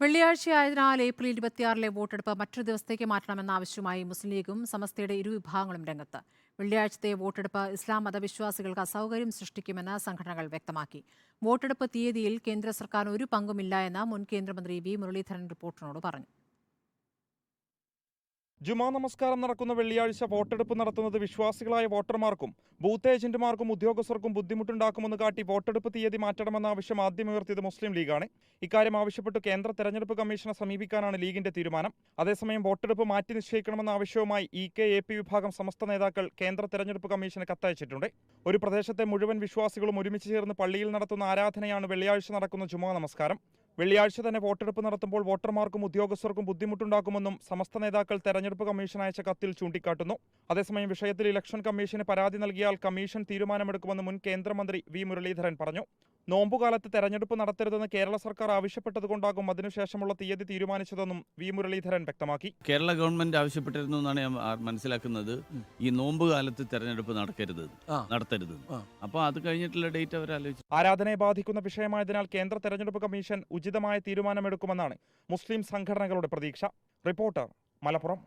വെള്ളിയാഴ്ചയായതിനാൽ April ഇരുപത്തിയാറിലെ വോട്ടെടുപ്പ് മറ്റൊരു ദിവസത്തേക്ക് മാറ്റണമെന്ന ആവശ്യവുമായി മുസ്ലിം ലീഗും സമസ്തയുടെ ഇരുവിഭാഗങ്ങളും രംഗത്ത്. വെള്ളിയാഴ്ചത്തെ വോട്ടെടുപ്പ് ഇസ്ലാം മതവിശ്വാസികൾക്ക് അസൗകര്യം സൃഷ്ടിക്കുമെന്ന് സംഘടനകൾ വ്യക്തമാക്കി. വോട്ടെടുപ്പ് തീയതിയിൽ കേന്ദ്ര സർക്കാർ ഒരു പങ്കുമില്ല എന്ന് മുൻ കേന്ദ്രമന്ത്രി വി മുരളീധരൻ റിപ്പോർട്ടറിനോട് പറഞ്ഞു. ജുമാ നമസ്കാരം നടക്കുന്ന വെള്ളിയാഴ്ച വോട്ടെടുപ്പ് നടത്തുന്നത് വിശ്വാസികളായ വോട്ടർമാർക്കും ബൂത്ത് ഏജന്റുമാർക്കും ഉദ്യോഗസ്ഥർക്കും ബുദ്ധിമുട്ടുണ്ടാക്കുമെന്ന് കാട്ടി വോട്ടെടുപ്പ് തീയതി മാറ്റണമെന്ന ആവശ്യം ആദ്യമുയർത്തിയത് മുസ്ലിം ലീഗാണ്. ഇക്കാര്യം ആവശ്യപ്പെട്ട് കേന്ദ്ര തെരഞ്ഞെടുപ്പ് കമ്മീഷനെ സമീപിക്കാനാണ് ലീഗിന്റെ തീരുമാനം. അതേസമയം വോട്ടെടുപ്പ് മാറ്റി നിശ്ചയിക്കണമെന്ന ആവശ്യവുമായി ഇ കെ എ പി വിഭാഗം സമസ്ത നേതാക്കൾ കേന്ദ്ര തെരഞ്ഞെടുപ്പ് കമ്മീഷന് കത്തയച്ചിട്ടുണ്ട്. ഒരു പ്രദേശത്തെ മുഴുവൻ വിശ്വാസികളും ഒരുമിച്ച് ചേർന്ന് പള്ളിയിൽ നടത്തുന്ന ആരാധനയാണ് വെള്ളിയാഴ്ച നടക്കുന്ന ജുമാ നമസ്കാരം. വെള്ളിയാഴ്ച തന്നെ വോട്ടെടുപ്പ് നടത്തുമ്പോൾ വോട്ടർമാർക്കും ഉദ്യോഗസ്ഥർക്കും ബുദ്ധിമുട്ടുണ്ടാക്കുമെന്നും സമസ്ത നേതാക്കൾ തെരഞ്ഞെടുപ്പ് കമ്മീഷൻ അയച്ച കത്തിൽ ചൂണ്ടിക്കാട്ടുന്നു. അതേസമയം വിഷയത്തിൽ ഇലക്ഷൻ കമ്മീഷന് പരാതി നൽകിയാൽ കമ്മീഷൻ തീരുമാനമെടുക്കുമെന്ന് മുൻ കേന്ദ്രമന്ത്രി വി മുരളീധരൻ പറഞ്ഞു. നോമ്പുകാലത്ത് തെരഞ്ഞെടുപ്പ് നടത്തരുതെന്ന് കേരള സർക്കാർ ആവശ്യപ്പെട്ടതുകൊണ്ടാകും അതിനുശേഷമുള്ള തീയതി തീരുമാനിച്ചതെന്നും വി മുരളീധരൻ വ്യക്തമാക്കി. കേരള ഗവൺമെന്റ് ആവശ്യപ്പെട്ടിരുന്നു എന്നാണ് ഞാൻ മനസ്സിലാക്കുന്നത്. ഈ നോമ്പ് കാലത്ത് തെരഞ്ഞെടുപ്പ് നടക്കരുത്. നടത്തരുത്. അപ്പോൾ അത് കഴിഞ്ഞിട്ടുള്ള ഡേറ്റ് അവർ ആലോചിച്ചു. ആരാധനയെ ബാധിക്കുന്ന വിഷയമായതിനാൽ കേന്ദ്ര തെരഞ്ഞെടുപ്പ് കമ്മീഷൻ ഉചിതമായ തീരുമാനമെടുക്കുമെന്നാണ് മുസ്ലിം സംഘടനകളുടെ പ്രതീക്ഷ. റിപ്പോർട്ടർ മലപ്പുറം.